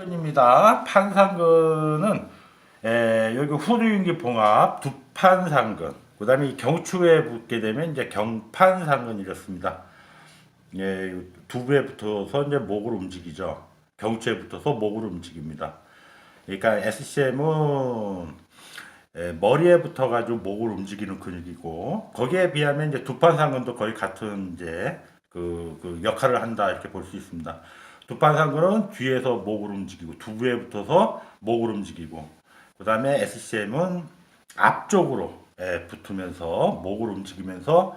입니다. 판상근은 에, 여기 후두윤기 봉합 두판상근 그 다음에 이 경추에 붙게 되면 이제 경판상근 이 렇습니다. 예, 두부에 붙어서 이제 목을 움직이죠. 경추에 붙어서 목을 움직입니다. 그러니까 SCM은 에, 머리에 붙어가지고 목을 움직이는 근육이고 거기에 비하면 이제 두판상근도 거의 같은 이제 그, 그 역할을 한다 이렇게 볼 수 있습니다. 두판상근은 뒤에서 목을 움직이고 두부에 붙어서 목을 움직이고 그 다음에 SCM은 앞쪽으로 에, 붙으면서 목을 움직이면서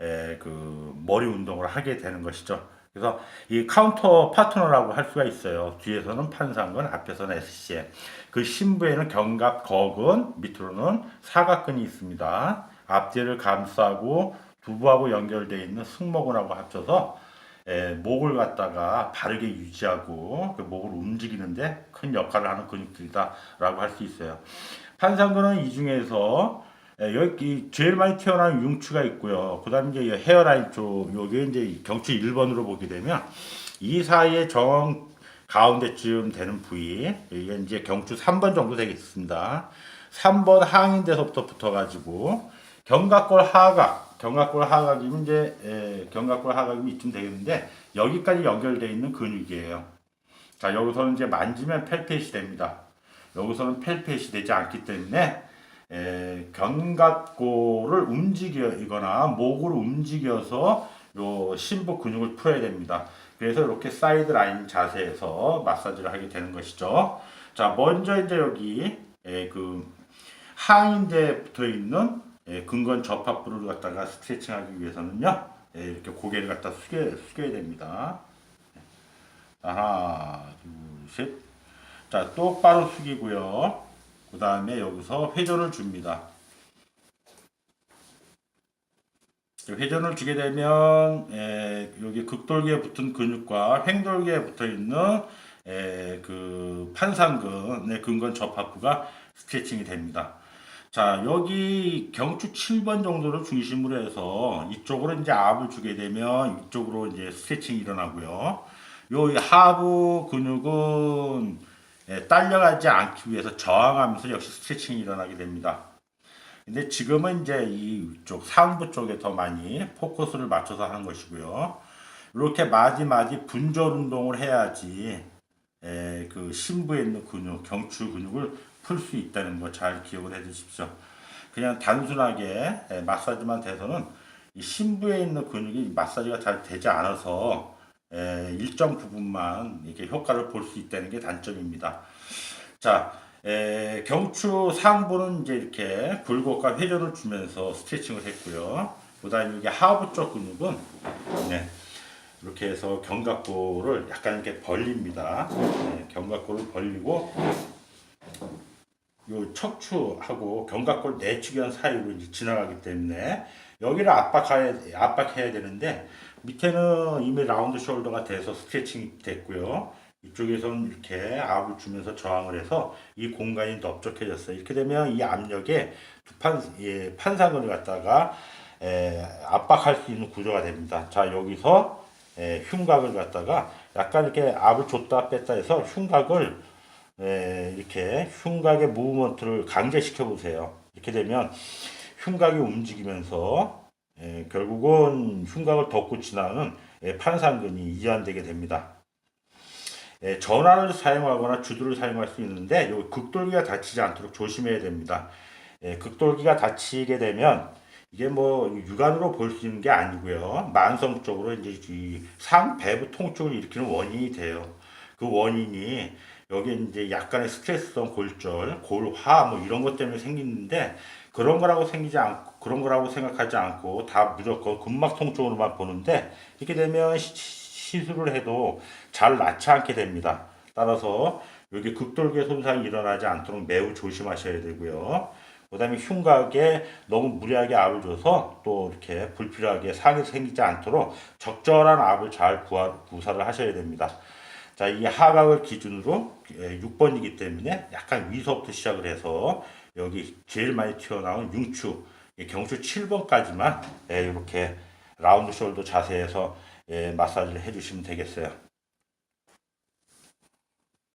에, 그 머리 운동을 하게 되는 것이죠. 그래서 이 카운터 파트너라고 할 수가 있어요. 뒤에서는 판상근, 앞에서는 SCM. 그 신부에는 견갑, 거근, 밑으로는 사각근이 있습니다. 앞뒤를 감싸고 두부하고 연결되어 있는 승모근하고 합쳐서 에, 목을 갖다가 바르게 유지하고 그 목을 움직이는데 큰 역할을 하는 근육들이다라고 할 수 있어요. 판상근은 이 중에서 에, 여기 제일 많이 튀어나온 융추가 있고요. 그다음에 이제 이 헤어라인 쪽 요게 이제 경추 1번으로 보게 되면 이 사이에 정 가운데쯤 되는 부위 이게 이제 경추 3번 정도 되겠습니다. 3번 하인대서부터 붙어가지고 견갑골 하각, 견갑골 하각이면 이제 에, 견갑골 하각이 이쯤 되겠는데 여기까지 연결되어 있는 근육이에요. 자 여기서는 이제 만지면 펠펫이 됩니다. 여기서는 펠펫이 되지 않기 때문에 에, 견갑골을 움직이거나 목을 움직여서 요 심부 근육을 풀어야 됩니다. 그래서 이렇게 사이드 라인 자세에서 마사지를 하게 되는 것이죠. 자, 먼저 이제 여기 에, 그 하인대에 붙어 있는 예, 근건 접합부를 갖다가 스트레칭하기 위해서는요, 예, 이렇게 고개를 갖다 숙여, 숙여야 됩니다. 하나, 둘, 셋. 자, 똑바로 숙이고요. 그 다음에 여기서 회전을 줍니다. 회전을 주게 되면 에, 여기 극돌기에 붙은 근육과 횡돌기에 붙어 있는 에, 그 판상근의 근건 접합부가 스트레칭이 됩니다. 자, 여기 경추 7번 정도를 중심으로 해서 이쪽으로 이제 압을 주게 되면 이쪽으로 이제 스트레칭이 일어나고요. 요 하부 근육은 예, 딸려가지 않기 위해서 저항하면서 역시 스트레칭이 일어나게 됩니다. 근데 지금은 이제 이쪽 상부 쪽에 더 많이 포커스를 맞춰서 하는 것이고요. 이렇게 마디마디 분절 운동을 해야지 에, 그 심부에 있는 근육, 경추 근육을 풀 수 있다는 거 잘 기억을 해 주십시오. 그냥 단순하게 에, 마사지만 돼서는 이 심부에 있는 근육이 마사지가 잘 되지 않아서 에, 일정 부분만 이렇게 효과를 볼 수 있다는 게 단점입니다. 자, 에, 경추 상부는 이제 이렇게 굴곡과 회전을 주면서 스트레칭을 했고요. 그다음에 이게 하부 쪽 근육은 네, 이렇게 해서 견갑골을 약간 이렇게 벌립니다. 네, 견갑골을 벌리고 요 척추하고 견갑골 내추견 사이로 이제 지나가기 때문에 여기를 압박해야, 압박해야 되는데 밑에는 이미 라운드 숄더가 돼서 스트레칭이 됐고요. 이쪽에서는 이렇게 압을 주면서 저항을 해서 이 공간이 넓적해졌어요. 이렇게 되면 이 압력에 두 판 예, 판상근을 갖다가 에, 압박할 수 있는 구조가 됩니다. 자 여기서 에, 흉곽을 갖다가 약간 이렇게 압을 줬다 뺐다 해서 흉곽을 에, 이렇게 흉곽의 무브먼트를 강제시켜 보세요. 이렇게 되면 흉곽이 움직이면서 에, 결국은 흉곽을 덮고 지나는 에, 판상근이 이완되게 됩니다. 에, 전환을 사용하거나 주두를 사용할 수 있는데 요 극돌기가 다치지 않도록 조심해야 됩니다. 에, 극돌기가 다치게 되면 이게 뭐 육안으로 볼 수 있는 게 아니고요. 만성 적으로 이제 이 상배부 통증을 일으키는 원인이 돼요. 그 원인이 여기 이제 약간의 스트레스성 골절, 골화 뭐 이런 것 때문에 생기는데 그런 거라고 생기지 않고 그런 거라고 생각하지 않고 다 무조건 근막 통증으로만 보는데 이렇게 되면 시, 시술을 해도 잘 낫지 않게 됩니다. 따라서 여기 극돌기의 손상이 일어나지 않도록 매우 조심하셔야 되고요. 그다음에 흉곽에 너무 무리하게 압을 줘서 또 이렇게 불필요하게 상이 생기지 않도록 적절한 압을 잘 구하, 구사를 하셔야 됩니다. 자, 이 하각을 기준으로 6번이기 때문에 약간 위서부터 시작을 해서 여기 제일 많이 튀어나온 융추, 이 경추 7번까지만 이렇게 라운드 숄더 자세에서 예, 마사지를 해주시면 되겠어요.